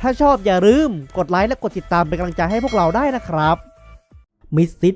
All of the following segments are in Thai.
ถ้าชอบอย่าลืมกดไลค์และกดติดตามเป็นกำลังใจให้พวกเราได้นะครับมิสซิส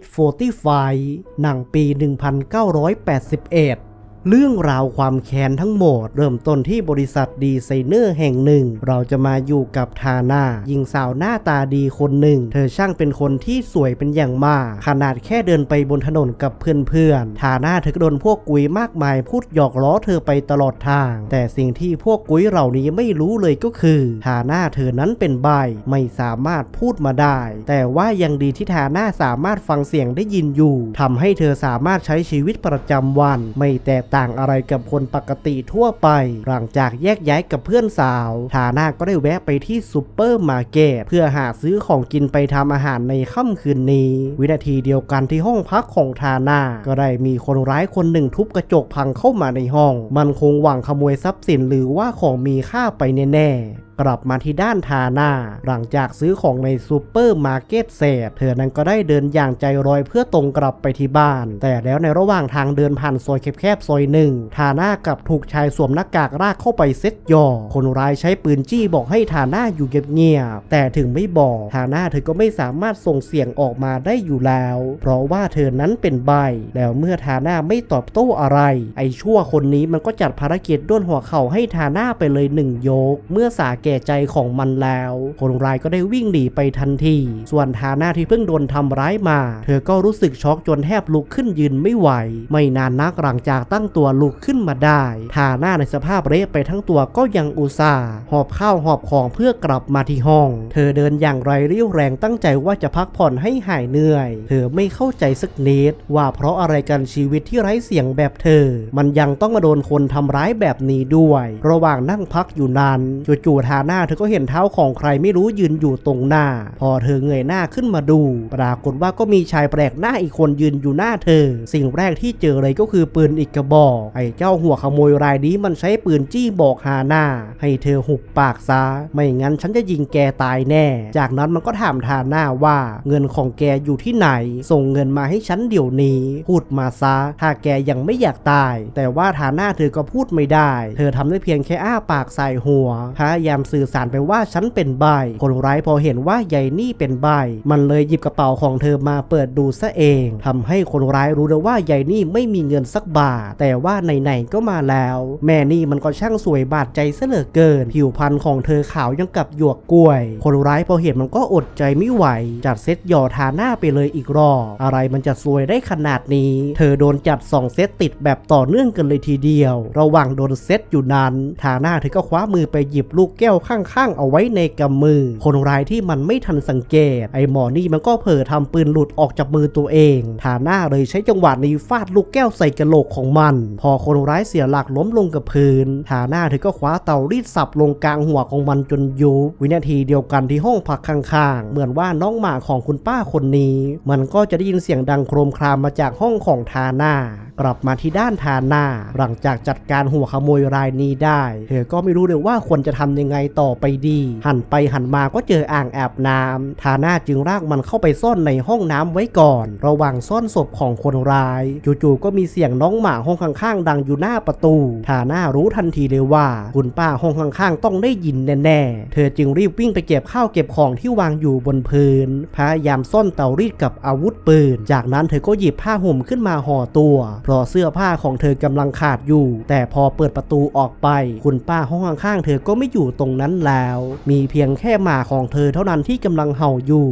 45หนังปี 1981 เรื่องราวความแค้นทั้งหมด เริ่มต้นที่บริษัทดีไซเนอร์แห่งหนึ่ง เราจะมาอยู่กับทาน่าหญิงสาวหน้าตาดีคนหนึ่ง เธอช่างเป็นคนที่สวยเป็นอย่างมาก ขนาดแค่เดินไปบนถนนกับเพื่อนๆทาน่าเธอก็โดนพวกกุยมากมายพูดหยอกล้อเธอไปตลอดทาง แต่สิ่งที่พวกกุยเหล่านี้ไม่รู้เลยก็คือทาน่าเธอนั้นเป็นใบไม่สามารถพูดมาได้ แต่ว่ายังดีที่ทาน่าสามารถฟังเสียงได้ยินอยู่ทำให้เธอสามารถใช้ชีวิตประจำวัน ไม่แตกต่างอะไรกับคนปกติทั่วไป หลังจากแยกย้ายกับเพื่อนสาวทาน่าก็ได้แวะไปที่ซูเปอร์มาร์เก็ตเพื่อหาซื้อของกินไปทำอาหารในค่ำคืนนี้ วินาทีเดียวกันที่ห้องพักของทาน่าก็ได้มีคนร้ายคนหนึ่งทุบกระจกพังเข้ามาในห้อง มันคงหวังขโมยทรัพย์สินหรือว่าของมีค่าไปแน่ๆ กลับมาที่ด้านทาน่าหลังจากซื้อของในซูเปอร์มาร์เก็ตเสร็จเธอนั้นก็ได้เดินอย่างใจลอยเพื่อตรงกลับไปที่บ้าน แต่แล้วในระหว่างทางเดินผ่านซอยแคบๆซอยหนึ่งทาน่ากับถูกชายสวมหน้ากากรากเข้าไปเซ็ตยอคนร้ายใช้ปืนจี้บอกให้ทาน่าอยู่เงียบๆแต่ถึงไม่บอกทาน่าเธอก็ไม่สามารถส่งเสียงออกมาได้อยู่แล้ว เพราะว่าเธอนั้นเป็นใบ แล้วเมื่อทาน่าไม่ตอบโต้อะไร ไอ้ชั่วคนนี้มันก็จัดภารกิจด้วนหัวเข่าให้ทาน่าไปเลยหนึ่งยก เมื่อสาแกใจของมันแล้วคนร้ายก็ได้วิ่งหนีไปทันที ส่วนทาน่าที่เพิ่งโดนทำร้ายมา เธอก็รู้สึกช็อกจนแทบลุกขึ้นยืนไม่ไหว ไม่นานนักหลังจากตั้งตัวลุกขึ้นมาได้ทาน่าในสภาพเละไปทั้งตัวก็ยังอุตส่าห์หอบข้าวหอบของเพื่อกลับมาที่ห้อง เธอเดินอย่างไรเรี่ยวแรงตั้งใจว่าจะพักผ่อนให้หายเหนื่อย เธอไม่เข้าใจสักนิดว่าเพราะอะไรกันชีวิตที่ไร้เสียงแบบเธอ มันยังต้องมาโดนคนทำร้ายแบบนี้ด้วย ระหว่างนั่งพักอยู่นานจู่ๆทาน่าเธอก็เห็นเท้าของใครไม่รู้ยืนอยู่ตรงหน้า พอเธอเงยหน้าขึ้นมาดู ปรากฏว่าก็มีชายแปลกหน้าอีกคนยืนอยู่หน้าเธอ สิ่งแรกที่เจอเลยก็คือปืนอีกกระบอก ไอ้เจ้าหัวขโมยรายนี้มันใช้ปืนจี้บอกฮาน่าให้เธอหุบปากซะ ไม่งั้นฉันจะยิงแกตายแน่ จากนั้นมันก็ถามทาน่าว่าเงินของแกอยู่ที่ไหน ส่งเงินมาให้ฉันเดี๋ยวนี้ พูดมาซะ ถ้าแกยังไม่อยากตาย แต่ว่าทาน่าเธอก็พูดไม่ได้ เธอทำได้เพียงแค่อ้าปากใส่หัวพยายามสื่อสารไปว่าฉันเป็นใบคนร้ายพอเห็นว่ายายนี่เป็นใบมันเลยหยิบกระเป๋าของเธอมาเปิดดูซะเองทำให้คนร้ายรู้เลยว่ายายนี่ไม่มีเงินสักบาท แต่ว่าไหนๆก็มาแล้ว แม่นี่มันก็ช่างสวยบาดใจซะเหลือเกิน ผิวพรรณของเธอขาวยังกับหยวกกล้วย คนร้ายพอเห็นมันก็อดใจไม่ไหว จัดเซตหย่อทาหน้าไปเลยอีกรอบอะไรมันจะสวยได้ขนาดนี้ เธอโดนจัดสองเซตติดแบบต่อเนื่องกันเลยทีเดียว ระหว่างโดนเซตอยู่นั้น ทาหน้าเธอก็คว้ามือไปหยิบลูกแก้วข้างๆ เอาไว้ในกำมือ คนร้ายที่มันไม่ทันสังเกต ไอ้หมอนี่มันก็เผลอทำปืนหลุดออกจากมือตัวเองทาหน้าเลยใช้จังหวะนี้ฟาดลูกแก้วใส่กระโหลกของมัน พอคนร้ายเสียหลักล้มลงกับพื้นทาหน้าเธอก็คว้าเตารีดสับลงกลางหัวของมันจนยุบวินาทีเดียวกันที่ห้องพักข้างๆ เหมือนว่าน้องหมาของคุณป้าคนนี้ มันก็จะได้ยินเสียงดังโครมครามมาจากห้องของทาหน้ากลับมาที่ด้านทาหน้าหลังจากจัดการหัวขโมยรายนี้ได้ เธอก็ไม่รู้เลยว่าควรจะทำยังไงต่อไปดี หันไปหันมาก็เจออ่างแอบน้ำทาน้าจึงรากมันเข้าไปซ่อนในห้องน้ำไว้ก่อน ระหว่างซ่อนศพของคนร้าย จู่ๆก็มีเสียงน้องหมาห้องข้างๆ ดังอยู่หน้าประตูทาน้ารู้ทันทีเลยว่า คุณป้าห้องข้างๆ ต้องได้ยินแน่ๆ เธอจึงรีบวิ่งไปเก็บข้าวเก็บของที่วางอยู่บนพื้น พยายามซ่อนเตารีดกับอาวุธปืน จากนั้นเธอก็หยิบผ้าห่มขึ้นมาห่อตัว เพราะเสื้อผ้าของเธอกำลังขาดอยู่ แต่พอเปิดประตูออกไป คุณป้าห้องข้างๆ เธอก็ไม่อยู่ตรงนั้นแล้ว มีเพียงแค่หมาของเธอเท่านั้นที่กำลังเห่าอยู่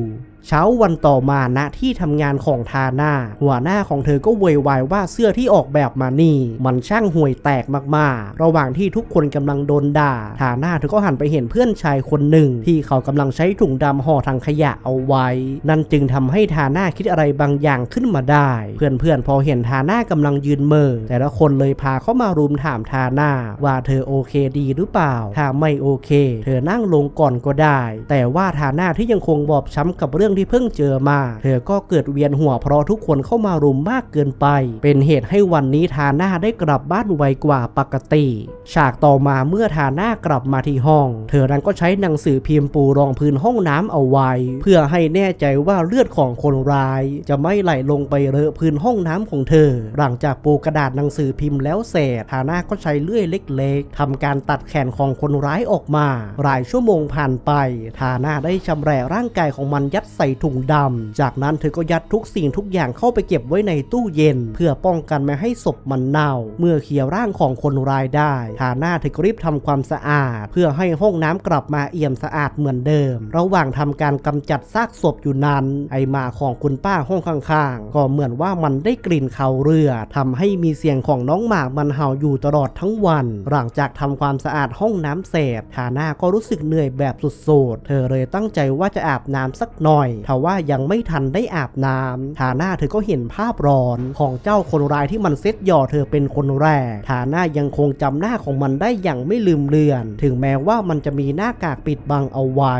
เช้าวันต่อมาณที่ทำงานของทาน่าหัวหน้าของเธอก็โวยวายว่าเสื้อที่ออกแบบมานี่ มันช่างห่วยแตกมากๆ ระหว่างที่ทุกคนกำลังโดนด่า ทาน่าเธอก็หันไปเห็นเพื่อนชายคนหนึ่ง ที่เขากำลังใช้ถุงดำห่อถังขยะเอาไว้ นั่นจึงทำให้ทาน่าคิดอะไรบางอย่างขึ้นมาได้ เพื่อนๆพอเห็นทาน่ากำลังยืนเมอแต่ละคนเลยพาเข้ามารุมถามทาน่าว่าเธอโอเคดีหรือเปล่าถ้าไม่โอเค เธอนั่งลงก่อนก็ได้ แต่ว่าทาน่าที่ยังคงบอบช้ำกับเรื่องรื่องที่เพิ่งเจอมา เธอก็เกิดเวียนหัวเพราะทุกคนเข้ามารุมมากเกินไป เป็นเหตุให้วันนี้ทาน่าได้กลับบ้านไวกว่าปกติ ฉากต่อมาเมื่อทาน่ากลับมาที่ห้อง เธอนั้นก็ใช้หนังสือพิมพ์ปูรองพื้นห้องน้ำเอาไว้ เพื่อให้แน่ใจว่าเลือดของคนร้าย จะไม่ไหลลงไปเลอะพื้นห้องน้ำของเธอ หลังจากปูกระดาษหนังสือพิมพ์แล้วเสร็จทาน่าก็ใช้เลื่อยเล็ก ๆทำการตัดแขนของคนร้ายออกมา หลายชั่วโมงผ่านไป ทาน่าได้ชำแหละร่างกายของมันยัดใใส่ถุงดำ จากนั้นเธอก็ยัดทุกสิ่งทุกอย่างเข้าไปเก็บไว้ในตู้เย็น เพื่อป้องกันไม่ให้ศพมันเน่า เมื่อเคลียร์ร่างของคนร้ายได้ทาน่าเธอก็รีบทำความสะอาด เพื่อให้ห้องน้ำกลับมาเอี่ยมสะอาดเหมือนเดิม ระหว่างทำการกำจัดซากศพอยู่นั้น ไอมาของคุณป้าห้องข้างๆ ก็เหมือนว่ามันได้กลิ่นเขาเรือทำให้มีเสียงของน้องหมากมันเห่าอยู่ตลอดทั้งวัน หลังจากทำความสะอาดห้องน้ำเสร็จทาน่าก็รู้สึกเหนื่อยแบบสุดๆ เธอเลยตั้งใจว่าจะอาบน้ำสักหน่อยทว่ายังไม่ทันได้อาบน้ำทาน่าเธอก็เห็นภาพร้อนของเจ้าคนร้ายที่มันเซ็ตหย่อเธอเป็นคนแรกทาน่ายังคงจำหน้าของมันได้อย่างไม่ลืมเลือน ถึงแม้ว่ามันจะมีหน้ากากปิดบังเอาไว้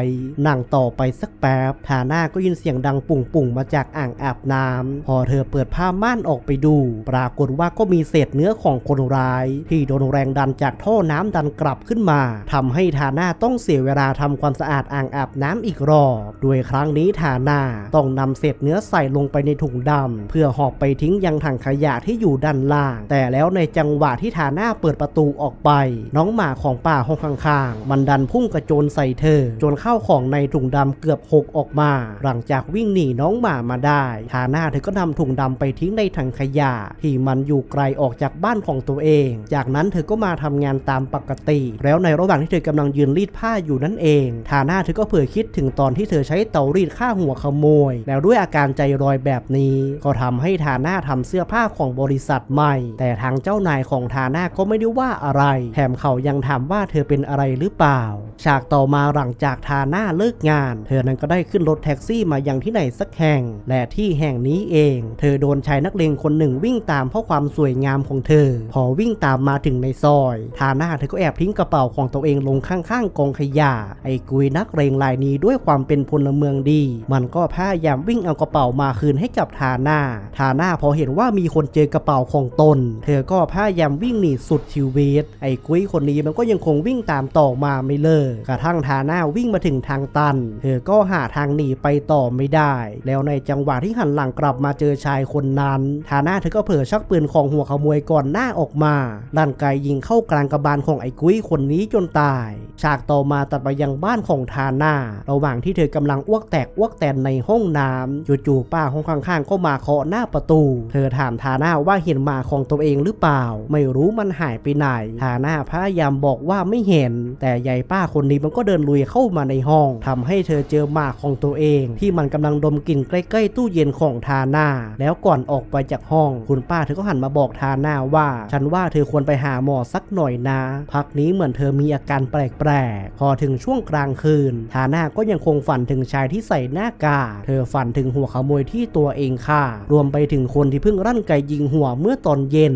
นั่งต่อไปสักแป๊บทาน่าก็ยินเสียงดังปุ่งๆมาจากอ่างอาบน้ำพอเธอเปิดผ้าม่านออกไปดู ปรากฏว่าก็มีเศษเนื้อของคนร้าย ที่โดนแรงดันจากท่อน้ำดันกลับขึ้นมาทำให้ทาน่าต้องเสียเวลาทำความสะอาดอ่างอาบน้ำอีกรอบ โดยครั้งนี้ทาน่าต้องนำเศษเนื้อใส่ลงไปในถุงดำเพื่อหอบไปทิ้งยังถังขยะที่อยู่ด้านล่าง แต่แล้วในจังหวะที่ทาน่าเปิดประตูออกไป น้องหมาของป่าห้องข้างๆ มันดันพุ่งกระโจนใส่เธอ จนเข้าของในถุงดำเกือบหกออกมา หลังจากวิ่งหนีน้องหมามาได้ทาน่าเธอก็นำถุงดำไปทิ้งในถังขยะ ที่มันอยู่ไกลออกจากบ้านของตัวเอง จากนั้นเธอก็มาทำงานตามปกติ แล้วในระหว่างที่เธอกำลังยืนรีดผ้าอยู่นั่นเองทาน่าเธอก็เผื่อคิดถึงตอนที่เธอใช้เตารีดฆ่าหัวขโมย แล้วด้วยอาการใจรอยแบบนี้ ก็ทำให้ทาน่าทำเสื้อผ้าของบริษัทใหม่ แต่ทางเจ้านายของทาน่าก็ไม่ได้ว่าอะไร แถมเขายังถามว่าเธอเป็นอะไรหรือเปล่า ฉากต่อมาหลังจากทาน่าเลิกงาน เธอนั้นก็ได้ขึ้นรถแท็กซี่มายังที่ไหนสักแห่ง และที่แห่งนี้เอง เธอโดนชายนักเลงคนหนึ่งวิ่งตามเพราะความสวยงามของเธอ พอวิ่งตามมาถึงในซอย ทาน่าเธอก็แอบทิ้งกระเป๋าของตัวเองลงข้างๆกองขยะ ไอ้กุยนักเลงรายนี้ด้วยความเป็นพลเมืองดีมันก็พยายามวิ่งเอากระเป๋ามาคืนให้กับทาน่า ทาน่าพอเห็นว่ามีคนเจอกระเป๋าของตน เธอก็พยายามวิ่งหนีสุดชีวิต ไอ้กุ้ยคนนี้มันก็ยังคงวิ่งตามต่อมาไม่เลิก กระทั่งทาน่าวิ่งมาถึงทางตัน เธอก็หาทางหนีไปต่อไม่ได้ แล้วในจังหวะที่หันหลังกลับมาเจอชายคนนั้น ทาน่าเธอก็เผลอชักปืนของหัวขโมยก่อนหน้าออกมาลั่นไกยิงเข้ากลางกระบาลของไอ้กุ้ยคนนี้จนตาย ฉากต่อมาตัดไปยังบ้านของทาน่า ระหว่างที่เธอกำลังอ้วกแตกอ้วกแตนในห้องน้ำจู่ๆป้าห้องข้างๆก็มาเคาะหน้าประตู เธอถามทาน่าว่าเห็นหมาของตัวเองหรือเปล่า ไม่รู้มันหายไปไหนทาน่าพยายามบอกว่าไม่เห็น แต่ยายป้าคนนี้มันก็เดินลุยเข้ามาในห้องทำให้เธอเจอหมาของตัวเอง ที่มันกำลังดมกลิ่นใกล้ๆตู้เย็นของทาน่าแล้วก่อนออกไปจากห้อง คุณป้าเธอก็หันมาบอกทาน่าว่า ฉันว่าเธอควรไปหาหมอสักหน่อยนะ พักนี้เหมือนเธอมีอาการแปลกๆพอถึงช่วงกลางคืนทาน่าก็ยังคงฝันถึงชายที่ใส่หน้ากากเธอฝันถึงหัวขโมยที่ตัวเองฆ่ารวมไปถึงคนที่เพิ่งรั่นไกยิงหัวเมื่อตอนเย็น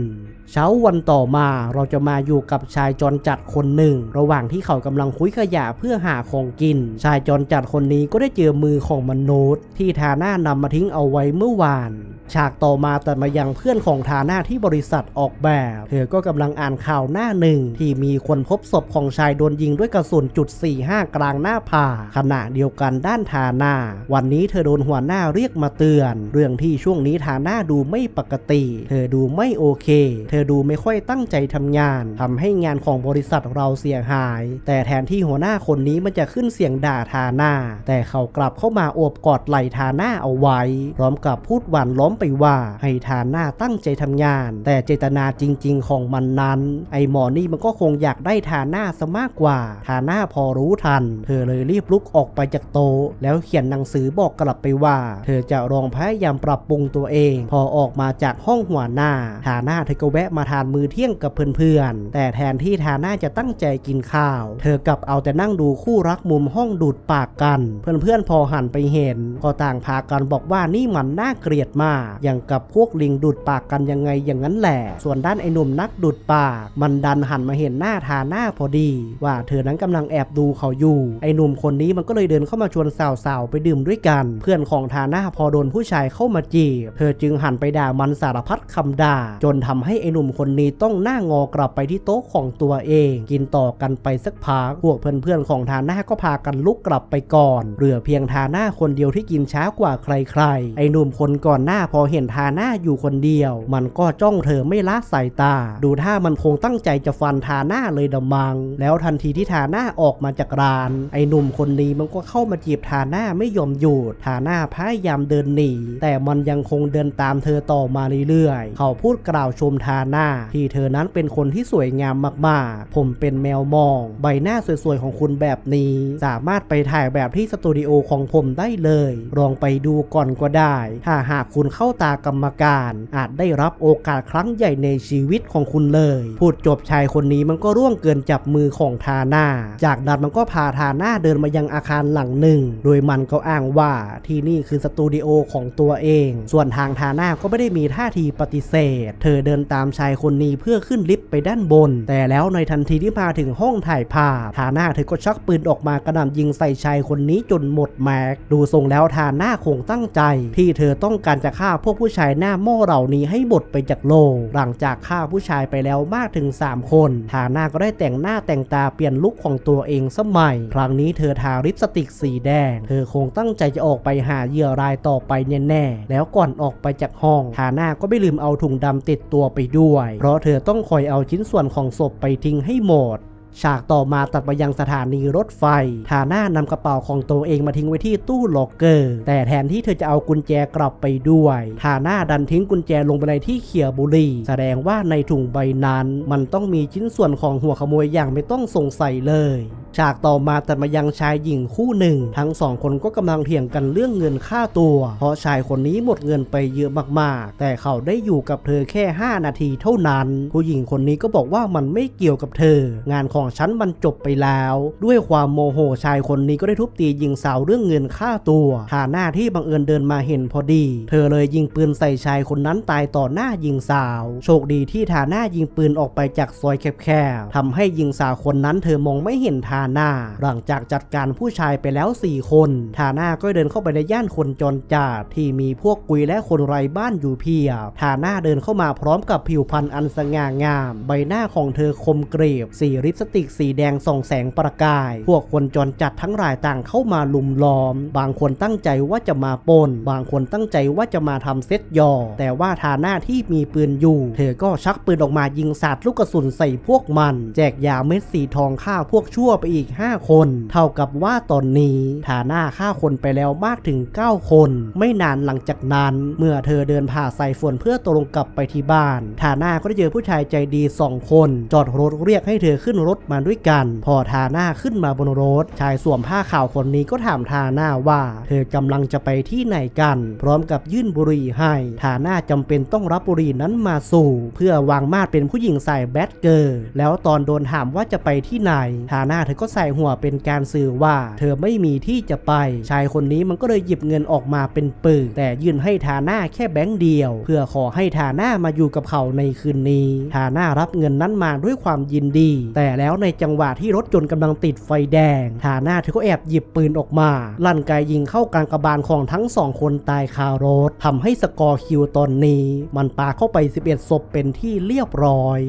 เช้าวันต่อมาเราจะมาอยู่กับชายจรจัดคนหนึ่ง ระหว่างที่เขากำลังคุยขยะเพื่อหาของกิน ชายจรจัดคนนี้ก็ได้เจอมือของมนุษย์ ที่ทาน่านำมาทิ้งเอาไว้เมื่อวาน ฉากต่อมาตัดมายังเพื่อนของทาน่าที่บริษัทออกแบบ เธอก็กำลังอ่านข่าวหน้าหนึ่ง ที่มีคนพบศพของชายโดนยิงด้วยกระสุนจุด45 กลางหน้าผาขณะเดียวกันด้านทาน่าวันนี้เธอโดนหัวหน้าเรียกมาเตือน เรื่องที่ช่วงนี้ทาน่าดูไม่ปกติ เธอดูไม่โอเคเธอดูไม่ค่อยตั้งใจทำงานทำให้งานของบริษัทเราเสียหาย แต่แทนที่หัวหน้าคนนี้มันจะขึ้นเสียงด่าทาน่าแต่เขากลับเข้ามาโอบกอดไหล่ทาน่าเอาไว้ พร้อมกับพูดหวานล้อมไปว่า ให้ทาน่าตั้งใจทำงาน แต่เจตนาจริง ๆ ของมันนั้น ไอหมอนี่มันก็คงอยากได้ทาน่าซะมากกว่า ทาน่าพอรู้ทัน เธอเลยรีบลุกออกไปจากโต๊ะแล้วเขียนหนังสือบอกกลับไปว่า เธอจะลองพยายามปรับปรุงตัวเอง พอออกมาจากห้องหัวหน้าทาน่าเธอก็แวะะมาทานมื้อเที่ยงกับเพื่อนๆ แต่แทนที่ทาน่าจะตั้งใจกินข้าว เธอกลับเอาแต่นั่งดูคู่รักมุมห้องดูดปากกัน เพื่อนๆพอหันไปเห็น ก็ต่างพากันบอกว่านี่มันน่าเกลียดมาก อย่างกับพวกลิงดูดปากกันยังไงอย่างนั้นแหละ ส่วนด้านไอ้หนุ่มนักดูดปาก มันดันหันมาเห็นหน้าทาน่าพอดี ว่าเธอนั้นกำลังแอบดูเขาอยู่ ไอ้หนุ่มคนนี้มันก็เลยเดินเข้ามาชวนสาวๆไปดื่มด้วยกัน เพื่อนของทาน่าพอโดนผู้ชายเข้ามาจีบ เธอจึงหันไปด่ามันสารพัดคำด่า จนทำให้ไอ้หนุ่มคนนี้ต้องหน้างอกลับไปที่โต๊ะของตัวเอง กินต่อกันไปสักพักพวกเพื่อนๆของทาน่าก็พากันลุกกลับไปก่อน เหลือเพียงทาน่าคนเดียวที่กินช้ากว่าใครๆ ไอ้หนุ่มคนก่อนหน้าพอเห็นทาน่าอยู่คนเดียว มันก็จ้องเธอไม่ละสายตา ดูท่ามันคงตั้งใจจะฟันทาน่าเลยดมัง แล้วทันทีที่ทาน่าออกมาจากร้าน ไอ้หนุ่มคนนี้มันก็เข้ามาจีบทาน่าไม่ยอมหยุดทาน่าพยายามเดินหนีแต่มันยังคงเดินตามเธอต่อมาเรื่อยๆ เขาพูดกล่าวชมทาน่าที่เธอนั้นเป็นคนที่สวยงามมากๆ ผมเป็นแมวมอง ใบหน้าสวยๆของคุณแบบนี้ สามารถไปถ่ายแบบที่สตูดิโอของผมได้เลย ลองไปดูก่อนก็ได้ ถ้าหากคุณเข้าตากรรมการ อาจได้รับโอกาสครั้งใหญ่ในชีวิตของคุณเลย พูดจบชายคนนี้มันก็ร่วงเกินจับมือของทาน่า จากนั้นมันก็พาทาน่าเดินมายังอาคารหลังหนึ่ง โดยมันก็อ้างว่าที่นี่คือสตูดิโอของตัวเอง ส่วนทางทาน่าก็ไม่ได้มีท่าทีปฏิเสธ เธอเดินตามชายคนนี้เพื่อขึ้นลิฟต์ไปด้านบน แต่แล้วในทันทีที่มาถึงห้องถ่ายภาพทาน่าเธอก็ชักปืนออกมากระหน่ำยิงใส่ชายคนนี้จนหมดแม็กดูทรงแล้วทาน่าคงตั้งใจ ที่เธอต้องการจะฆ่าพวกผู้ชายหน้าหม้อเหล่านี้ให้หมดไปจากโลก หลังจากฆ่าผู้ชายไปแล้วมากถึง 3 คนทาน่าก็ได้แต่งหน้าแต่งตาเปลี่ยนลุคของตัวเองสมัย ครั้งนี้เธอทาลิปสติกสีแดง เธอคงตั้งใจจะออกไปหาเหยื่อรายต่อไปแน่ๆแล้วก่อนออกไปจากห้องทาน่าก็ไม่ลืมเอาถุงดำติดตัวไปด้วยเพราะเธอต้องคอยเอาชิ้นส่วนของศพไปทิ้งให้หมด ฉากต่อมาตัดไปยังสถานีรถไฟ ทาน่านำกระเป๋าของตัวเองมาทิ้งไว้ที่ตู้ล็อกเกอร์ แต่แทนที่เธอจะเอากุญแจกลับไปด้วย ทาน่าดันทิ้งกุญแจลงไปในที่เขียบุรี แสดงว่าในถุงใบนั้น มันต้องมีชิ้นส่วนของหัวขโมยอย่างไม่ต้องสงสัยเลยฉากต่อมาตัดมายังชายหญิงคู่หนึ่ง ทั้งสองคนก็กำลังเถียงกันเรื่องเงินค่าตัว เพราะชายคนนี้หมดเงินไปเยอะมากๆ แต่เขาได้อยู่กับเธอแค่ 5 นาทีเท่านั้น ผู้หญิงคนนี้ก็บอกว่ามันไม่เกี่ยวกับเธอ งานของฉันมันจบไปแล้ว ด้วยความโมโหชายคนนี้ก็ได้ทุบตีหญิงสาวเรื่องเงินค่าตัวฐาหน้าที่บังเอิญเดินมาเห็นพอดี เธอเลยยิงปืนใส่ชายคนนั้นตายต่อหน้าหญิงสาว โชคดีที่ฐาหน้ายิงปืนออกไปจากซอยแคบๆทำให้หญิงสาวคนนั้นเธอมองไม่เห็นฐาหน้าหลังจากจัดการผู้ชายไปแล้ว 4 คนฐาหน้าก็เดินเข้าไปในย่านคนจรจัดที่มีพวกกุยและคนไร้บ้านอยู่เพียบฐาหน้าเดินเข้ามาพร้อมกับผิวพรรณอันสง่างาม ใบหน้าของเธอคมกรีบสีลิปสติกสีแดงส่องแสงประกาย พวกคนจรจัดทั้งหลายต่างเข้ามาลุมล้อม บางคนตั้งใจว่าจะมาปนบางคนตั้งใจว่าจะมาทำเซตยอ แต่ว่าทาหน้าที่มีปืนอยู่ เธอก็ชักปืนออกมายิงสาดลูกกระสุนใส่พวกมัน แจกยาเม็ดสีทองฆ่าพวกชั่วไปอีก 5 คน เท่ากับว่าตอนนี้ทาหน้าฆ่าคนไปแล้วมากถึง 9 คน ไม่นานหลังจากนั้นเมื่อเธอเดินผ่าใส่ฝนเพื่อตรงกลับไปที่บ้านทาหน้าก็ได้เจอผู้ชายใจดีสองคน จอดรถเรียกให้เธอขึ้นรถมาด้วยกัน พอทาหน้าขึ้นมาบนรถ ชายสวมผ้าขาวคนนี้ก็ถามทาหน้าว่า เธอกำลังจะไปที่ไหนกัน พร้อมกับยื่นบุหรี่ให้ ทาหน้าจำเป็นต้องรับบุหรี่นั้นมาสู่เพื่อวางมาดเป็นผู้หญิงใส่แบดเกอร์ แล้วตอนโดนถามว่าจะไปที่ไหน ทาหน้าเธอก็ใส่หัวเป็นการสื่อว่า เธอไม่มีที่จะไป ชายคนนี้มันก็เลยหยิบเงินออกมาเป็นปึกแต่ยื่นให้ทาหน้าแค่แบงค์เดียว เพื่อขอให้ทาหน้ามาอยู่กับเขาในคืนนี้ ทาหน้ารับเงินนั้นมาด้วยความยินดี แต่แล้วในจังหวะที่รถยนต์กำลังติดไฟแดงฐานาเธอก็แอบหยิบปืนออกมา ลั่นไกยิงเข้ากลางกระบาลของทั้งสองคนตายคารถทำให้สกอร์คิวตอนนี้ มันปาเข้าไป 11ศพเป็นที่เรียบร้อย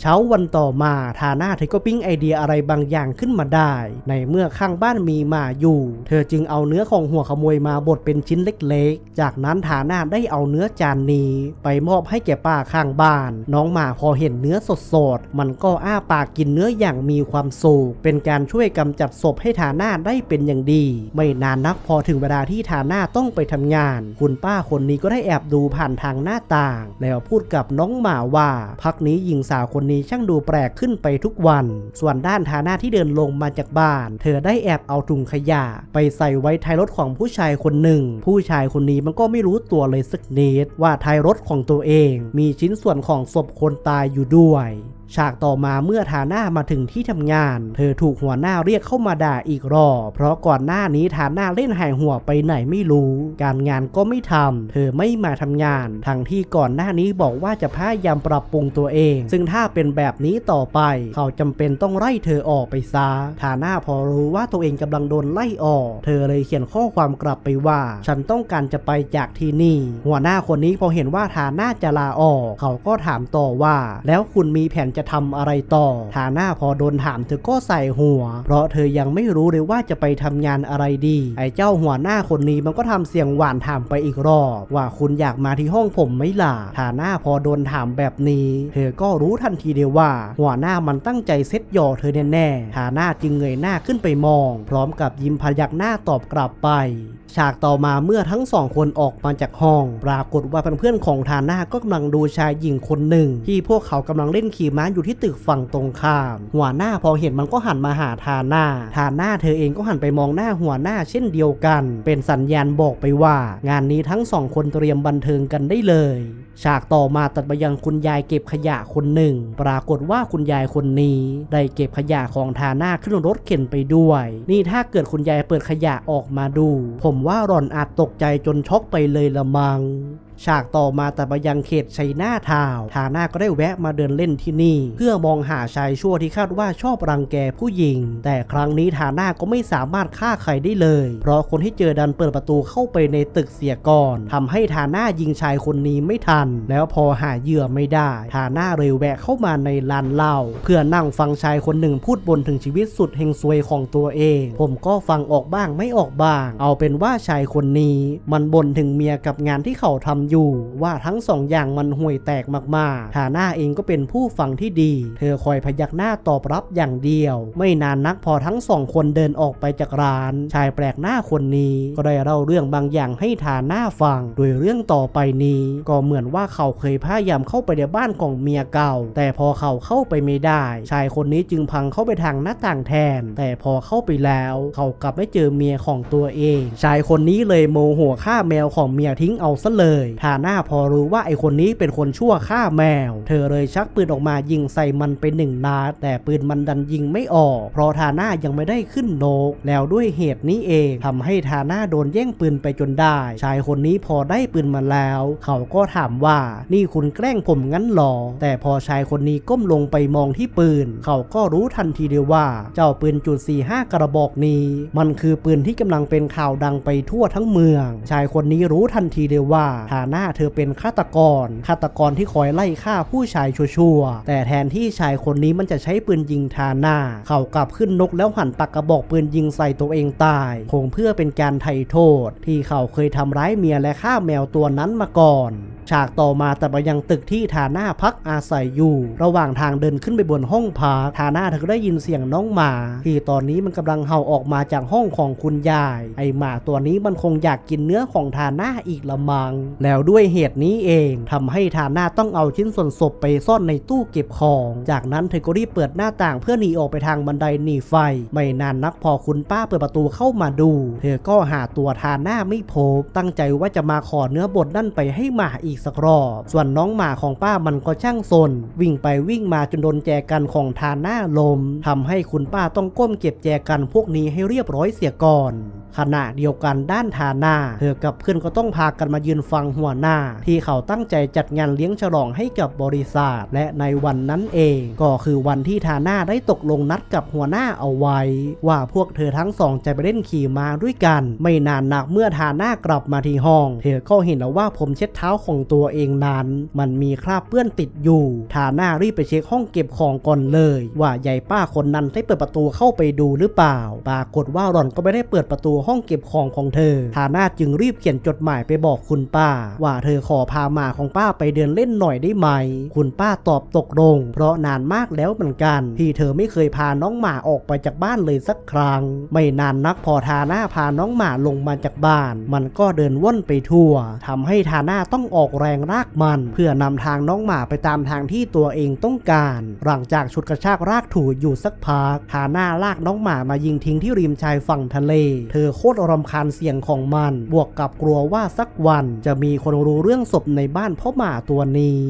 เช้าวันต่อมาทาน่าเธอก็ปิ้งไอเดียอะไรบางอย่างขึ้นมาได้ ในเมื่อข้างบ้านมีหมาอยู่ เธอจึงเอาเนื้อของหัวขโมยมาบดเป็นชิ้นเล็กๆ จากนั้นทาน่าได้เอาเนื้อจานนี้ ไปมอบให้แก่ป้าข้างบ้าน น้องหมาพอเห็นเนื้อสดๆ มันก็อ้าปากกินเนื้ออย่างมีความสุขเป็นการช่วยกำจัดศพให้ทาน่าได้เป็นอย่างดี ไม่นานนักพอถึงเวลาที่ทาน่าต้องไปทำงาน คุณป้าคนนี้ก็ได้แอบดูผ่านทางหน้าต่าง แล้วพูดกับน้องหมาว่า พักนี้หญิงสาวคนคนนี้ช่างดูแปลกขึ้นไปทุกวัน ส่วนด้านฐานะที่เดินลงมาจากบ้าน เธอได้แอบเอาถุงขยะ ไปใส่ไว้ท้ายรถของผู้ชายคนหนึ่ง ผู้ชายคนนี้มันก็ไม่รู้ตัวเลยสักนิดว่าท้ายรถของตัวเอง มีชิ้นส่วนของศพคนตายอยู่ด้วยฉากต่อมาเมื่อทาน่ามาถึงที่ทำงาน เธอถูกหัวหน้าเรียกเข้ามาด่าอีกรอบเพราะก่อนหน้านี้ทาน่าเล่นหายหัวไปไหนไม่รู้ การงานก็ไม่ทำเธอไม่มาทำงาน ทั้งที่ก่อนหน้านี้บอกว่าจะพยายามปรับปรุงตัวเอง ซึ่งถ้าเป็นแบบนี้ต่อไป เขาจำเป็นต้องไล่เธอออกไปซะทาน่าพอรู้ว่าตัวเองกำลังโดนไล่ออก เธอเลยเขียนข้อความกลับไปว่า ฉันต้องการจะไปจากที่นี่ หัวหน้าคนนี้พอเห็นว่าทาน่าจะลาออก เขาก็ถามต่อว่า แล้วคุณมีแผนจะทำอะไรต่อทาน่าพอโดนถามเธอก็ใส่หัว เพราะเธอยังไม่รู้เลยว่าจะไปทำงานอะไรดี ไอ้เจ้าหัวหน้าคนนี้มันก็ทำเสียงหวานถามไปอีกรอบ ว่าคุณอยากมาที่ห้องผมไหมล่ะทาน่าพอโดนถามแบบนี้ เธอก็รู้ทันทีเดียวว่า หัวหน้ามันตั้งใจเซ็ตหยอเธอแน่ๆทาน่าจึงเงยหน้าขึ้นไปมอง พร้อมกับยิ้มพยักหน้าตอบกลับไป ฉากต่อมาเมื่อทั้งสองคนออกมาจากห้อง ปรากฏว่าเพื่อนๆของทาน่าก็กำลังดูชายหญิงคนหนึ่ง ที่พวกเขากำลังเล่นขี่ม้าอยู่ที่ตึกฝั่งตรงข้าม หัวหน้าพอเห็นมันก็หันมาหาทาน่าทาน่าเธอเองก็หันไปมองหน้าหัวหน้าเช่นเดียวกัน เป็นสัญญาณบอกไปว่า งานนี้ทั้งสองคนเตรียมบันเทิงกันได้เลยฉากต่อมาตัดไปยังคุณยายเก็บขยะคนหนึ่ง ปรากฏว่าคุณยายคนนี้ ได้เก็บขยะของทาน่าขึ้นรถเข็นไปด้วย นี่ถ้าเกิดคุณยายเปิดขยะออกมาดู ผมว่าหล่อนอาจตกใจจนช็อกไปเลยละมัง ฉากต่อมาแต่ไปยังเขตชัยนาทาวทาน่าก็ได้แวะมาเดินเล่นที่นี่ เพื่อมองหาชายชั่วที่คาดว่าชอบรังแกผู้หญิง แต่ครั้งนี้ทาน่าก็ไม่สามารถฆ่าใครได้เลย เพราะคนที่เจอดันเปิดประตูเข้าไปในตึกเสียก่อนทำให้ทาน่ายิงชายคนนี้ไม่ทัน แล้วพอหาเหยื่อไม่ได้ ทาน่าเลยแวะเข้ามาในลานเหล้าเพื่อนั่งฟังชายคนหนึ่งพูดบนถึงชีวิตสุดเฮงซวยของตัวเอง ผมก็ฟังออกบ้างไม่ออกบ้าง เอาเป็นว่าชายคนนี้ มันบ่นถึงเมียกับงานที่เขาทำอยู่ ว่าทั้งสองอย่างมันห่วยแตกมากๆทาน่าเองก็เป็นผู้ฟังที่ดี เธอคอยพยักหน้าตอบรับอย่างเดียว ไม่นานนักพอทั้งสองคนเดินออกไปจากร้าน ชายแปลกหน้าคนนี้ก็ได้เล่าเรื่องบางอย่างให้ทาน่าฟัง โดยเรื่องต่อไปนี้ ก็เหมือนว่าเขาเคยพยายามเข้าไปในบ้านของเมียเก่า แต่พอเขาเข้าไปไม่ได้ ชายคนนี้จึงพังเข้าไปทางหน้าต่างแทน แต่พอเข้าไปแล้ว เขากลับไม่เจอเมียของตัวเอง ชายคนนี้เลยโมโหฆ่าแมวของเมียทิ้งเอาซะเลยทาน่าพอรู้ว่าไอคนนี้เป็นคนชั่วฆ่าแมว เธอเลยชักปืนออกมายิงใส่มันไปหนึ่งนัดแต่ปืนมันดันยิงไม่ออก เพราะทาน่ายังไม่ได้ขึ้นโนก แล้วด้วยเหตุนี้เองทำให้ทาน่าโดนแย่งปืนไปจนได้ ชายคนนี้พอได้ปืนมาแล้ว เขาก็ถามว่านี่คุณแกล้งผมงั้นหรอ แต่พอชายคนนี้ก้มลงไปมองที่ปืน เขาก็รู้ทันทีเดียวว่า เจ้าปืนจุด45 กระบอกนี้ มันคือปืนที่กำลังเป็นข่าวดังไปทั่วทั้งเมือง ชายคนนี้รู้ทันทีเดียวว่าทาน่าเธอเป็นฆาตกร ฆาตกรที่คอยไล่ฆ่าผู้ชายชั่วๆ แต่แทนที่ชายคนนี้มันจะใช้ปืนยิงทาน่า เขากลับขึ้นนกแล้วหันปากกระบอกปืนยิงใส่ตัวเองตาย คงเพื่อเป็นการไถ่โทษ ที่เขาเคยทำร้ายเมียและฆ่าแมวตัวนั้นมาก่อน ฉากต่อมาแต่ไปยังตึกที่ทาน่าพักอาศัยอยู่ ระหว่างทางเดินขึ้นไปบนห้องพักทาน่าเธอก็ได้ยินเสียงน้องหมา ที่ตอนนี้มันกำลังเห่าออกมาจากห้องของคุณยาย ไอหมาตัวนี้มันคงอยากกินเนื้อของทาน่าอีกละมัง แล้วด้วยเหตุนี้เองทำให้ทาน่าต้องเอาชิ้นส่วนศพไปซ่อนในตู้เก็บของ จากนั้นเธอก็รีบเปิดหน้าต่างเพื่อหนีออกไปทางบันไดหนีไฟ ไม่นานนักพอคุณป้าเปิดประตูเข้ามาดู เธอก็หาตัวทาน่าไม่พบตั้งใจว่าจะมาขอเนื้อบดนั่นไปให้หมาอีกสักรอบ ส่วนน้องหมาของป้ามันก็ช่างซนวิ่งไปวิ่งมาจนโดนแจกันของทานหน้าลมทำให้คุณป้าต้องก้มเก็บแจกันพวกนี้ให้เรียบร้อยเสียก่อน ขณะเดียวกันด้านทาน่าเธอกับเพื่อนก็ต้องพากันมายืนฟังหัวหน้า ที่เขาตั้งใจจัดงานเลี้ยงฉลองให้กับบริษัทและในวันนั้นเอง ก็คือวันที่ทาน่าได้ตกลงนัดกับหัวหน้าเอาไว้ ว่าพวกเธอทั้งสองจะไปเล่นขี่ม้าด้วยกัน ไม่นานนักเมื่อทาน่ากลับมาที่ห้อง เธอก็เห็นแล้วว่าผมเช็ดเท้าของตัวเองนั้น มันมีคราบเปื้อนติดอยู่ทาน่ารีบไปเช็คห้องเก็บของก่อนเลย ว่าใหญ่ป้าคนนั้นได้เปิดประตูเข้าไปดูหรือเปล่า ปรากฏว่าหล่อนก็ไม่ได้เปิดประตูห้องเก็บของของเธอทาน่าจึงรีบเขียนจดหมายไปบอกคุณป้า ว่าเธอขอพาหมาของป้าไปเดินเล่นหน่อยได้ไหม คุณป้าตอบตกลง เพราะนานมากแล้วเหมือนกัน ที่เธอไม่เคยพาน้องหมาออกไปจากบ้านเลยสักครั้ง ไม่นานนักพอทาน่าพาน้องหมาลงมาจากบ้าน มันก็เดินว่อนไปทั่วทำให้ทาน่าต้องออกแรงรากมัน เพื่อนำทางน้องหมาไปตามทางที่ตัวเองต้องการ หลังจากชุดกระชากรากถูอยู่สักพักทาน่าลากน้องหมามายิงทิ้งที่ริมชายฝั่งทะเล เธอโคตรรำคาญเสียงของมัน บวกกับกลัวว่าสักวันจะมีคนรู้เรื่องศพในบ้านพ่อหมาตัวนี้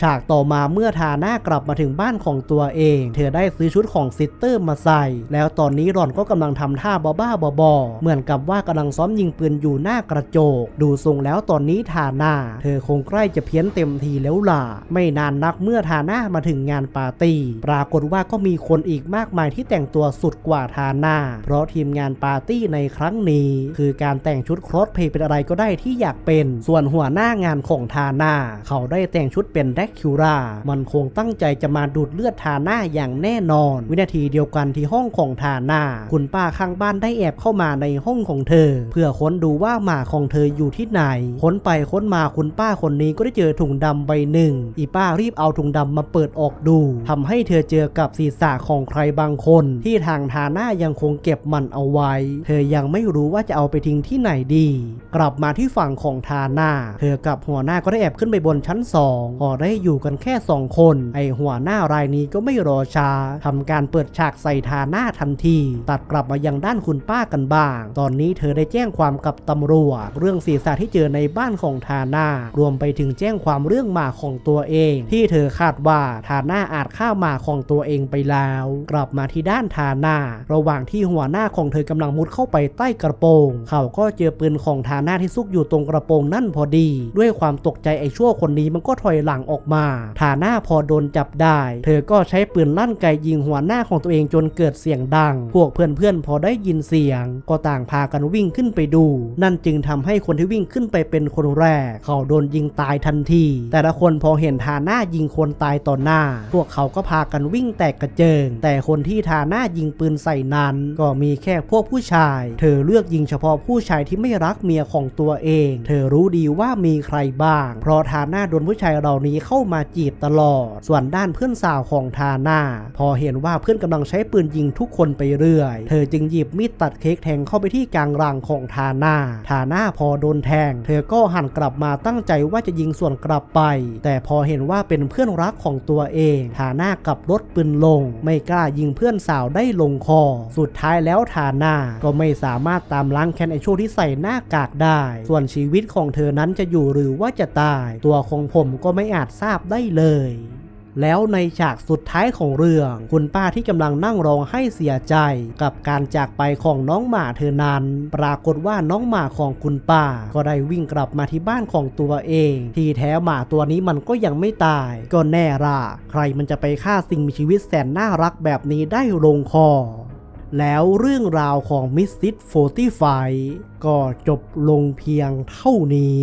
ฉากต่อมาเมื่อทาน่ากลับมาถึงบ้านของตัวเอง เธอได้ซื้อชุดของซิสเตอร์มาใส่ แล้วตอนนี้รอนก็กำลังทำท่าบ้าๆบอๆเหมือนกับว่ากำลังซ้อมยิงปืนอยู่หน้ากระจก ดูทรงแล้วตอนนี้ทาน่า เธอคงใกล้จะเพี้ยนเต็มทีแล้วล่ะ ไม่นานนักเมื่อทาน่ามาถึงงานปาร์ตี้ ปรากฏว่าก็มีคนอีกมากมายที่แต่งตัวสุดกว่าทาน่า เพราะทีมงานปาร์ตี้ในครั้งนี้ คือการแต่งชุดครอสเพย์เป็นอะไรก็ได้ที่อยากเป็น ส่วนหัวหน้างานของทาน่าเขาได้แต่งชุดเป็นแดกคิวรามันคงตั้งใจจะมาดูดเลือดทาน่าอย่างแน่นอน วินาทีเดียวกันที่ห้องของทาน่าคุณป้าข้างบ้านได้แอบเข้ามาในห้องของเธอ เพื่อค้นดูว่าหมาของเธออยู่ที่ไหน ค้นไปค้นมาคุณป้าคนนี้ก็ได้เจอถุงดำใบหนึ่ง อีป้ารีบเอาถุงดำมาเปิดออกดูทำให้เธอเจอกับศีรษะของใครบางคน ที่ทางทาน่ายังคงเก็บมันเอาไว้ เธอยังไม่รู้ว่าจะเอาไปทิ้งที่ไหนดี กลับมาที่ฝั่งของทาน่าเธอกับหัวหน้าก็ได้แอบขึ้นไปบนชั้นสองพอได้อยู่กันแค่สองคน ไอหัวหน้ารายนี้ก็ไม่รอช้าทำการเปิดฉากใส่ทาน่าทันที ตัดกลับมายังด้านคุณป้ากันบ้าง ตอนนี้เธอได้แจ้งความกับตำรวจ เรื่องศีรษะที่เจอในบ้านของทาน่ารวมไปถึงแจ้งความเรื่องหมาของตัวเอง ที่เธอคาดว่าทาน่าอาจฆ่าหมาของตัวเองไปแล้ว กลับมาที่ด้านทาน่าระหว่างที่หัวหน้าของเธอกำลังมุดเข้าไปใต้กระโปรง เขาก็เจอปืนของทาน่าที่ซุกอยู่ตรงกระโปรงนั่นพอดี ด้วยความตกใจไอ้ชั่วคนนี้มันก็ถอยหลังออกมาทาน่าพอโดนจับได้ เธอก็ใช้ปืนลั่นไกยิงหัวหน้าของตัวเองจนเกิดเสียงดัง พวกเพื่อนๆพอได้ยินเสียง ก็ต่างพากันวิ่งขึ้นไปดู นั่นจึงทำให้คนที่วิ่งขึ้นไปเป็นคนแรก เขาโดนยิงตายทันที แต่ละคนพอเห็นทาน่ายิงคนตายต่อหน้า พวกเขาก็พากันวิ่งแตกกระเจิง แต่คนที่ทาน่ายิงปืนใส่นั้น ก็มีแค่พวกผู้ชาย เธอเลือกยิงเฉพาะผู้ชายที่ไม่รักเมียของตัวเอง เธอรู้ดีว่ามีใครบ้าง เพราะทาน่าโดนผู้ชายเหล่านี้เข้าข้ามาจีบตลอด ส่วนด้านเพื่อนสาวของทาน่าพอเห็นว่าเพื่อนกำลังใช้ปืนยิงทุกคนไปเรื่อย เธอจึงหยิบมีดตัดเค้กแทงเข้าไปที่กลางรังของทาน่าทาน่าพอโดนแทง เธอก็หันกลับมาตั้งใจว่าจะยิงส่วนกลับไป แต่พอเห็นว่าเป็นเพื่อนรักของตัวเองทาน่ากับลดปืนลง ไม่กล้ายิงเพื่อนสาวได้ลงคอ สุดท้ายแล้วทาน่าก็ไม่สามารถตามล้างแค้นไอโชว์ที่ใส่หน้ากากได้ ส่วนชีวิตของเธอนั้นจะอยู่หรือว่าจะตาย ตัวของผมก็ไม่อาจทราบได้เลย แล้วในฉากสุดท้ายของเรื่อง คุณป้าที่กำลังนั่งร้องไห้เสียใจกับการจากไปของน้องหมาเธอนั้น ปรากฏว่าน้องหมาของคุณป้า ก็ได้วิ่งกลับมาที่บ้านของตัวเอง ที่แท้หมาตัวนี้มันก็ยังไม่ตาย ก็แน่ละใครมันจะไปฆ่าสิ่งมีชีวิตแสนน่ารักแบบนี้ได้ลงคอแล้วเรื่องราวของมิสซิส45ก็จบลงเพียงเท่านี้